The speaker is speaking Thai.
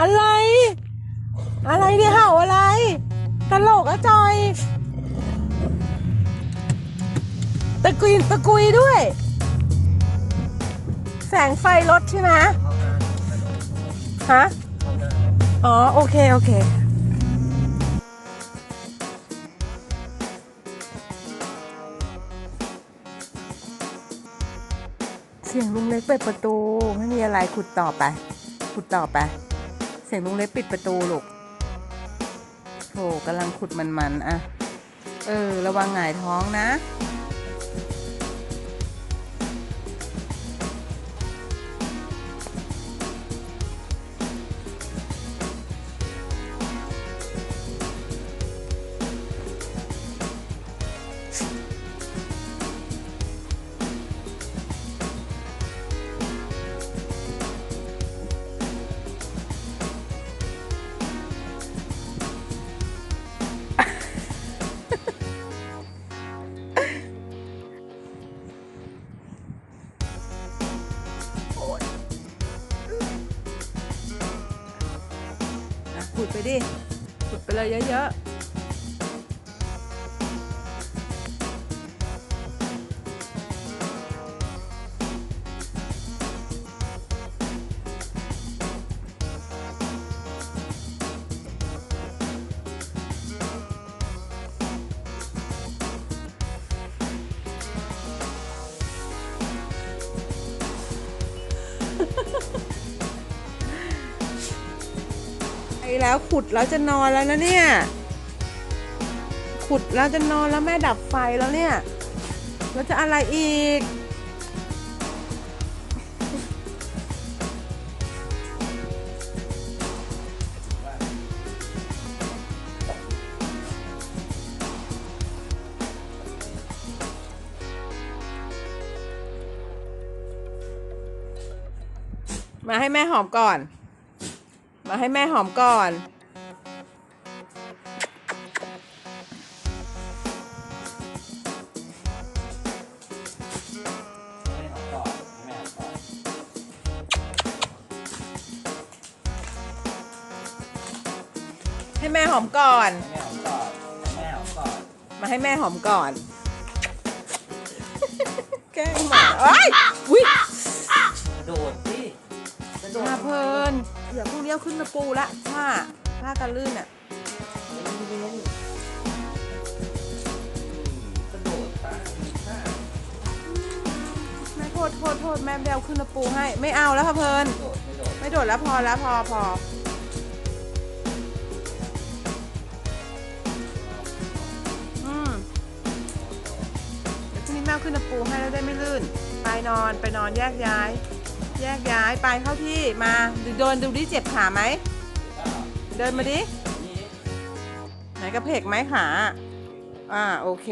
อะไร อะไรเนี่ยเห่าอะไร ตลกอะจอย ตะกุยตะกุยด้วย แสงไฟรถใช่ไหมฮะ อ๋อ โอเค โอเค เสียงลุงเล็กเปิดประตู ไม่มีอะไรขุดต่อไป ขุดต่อไป เสียงลุงเล็กปิดประตูลูกโถกำลังขุดมันๆอะเออ ระวังหงายท้องนะ ขุดไปดิ ขุดไปเลยเยอะๆ แล้วขุดแล้วจะนอนแล้วนะเนี่ย ขุดแล้วจะนอนแล้วแม่ดับไฟแล้วเนี่ย แล้วจะอะไรอีก มาให้แม่หอมก่อน มาให้แม่หอมก่อนให้แม่หอมก่อนแม่หอมก่อนแม่หอมก่อน มาให้แม่หอมก่อน แกล้งหมาเอ้ย เดี๋ยวพรุ่งนี้เอาขึ้นมาปูละผ้าผ้ากันลื่นอะโดดตามข้าแม่โทษโทษโทษแม่ไม่ได้เอาขึ้นมาปูให้ ไม่เอาแล้วค่ะเพลินกระโดดกระโดดไม่โดดแล้วพอแล้วพอพออืมเดี๋ยวพรุ่งนี้แม่เอาขึ้นมาปูให้แล้วได้ไม่ลื่น ไปนอนไปนอนแยกย้าย แยกย้ายไปเข้าที่มาดูเดินดูดิเจ็บขาไหม เดินมาดิ ไหนกระเพกไหมขา อ่าโอเค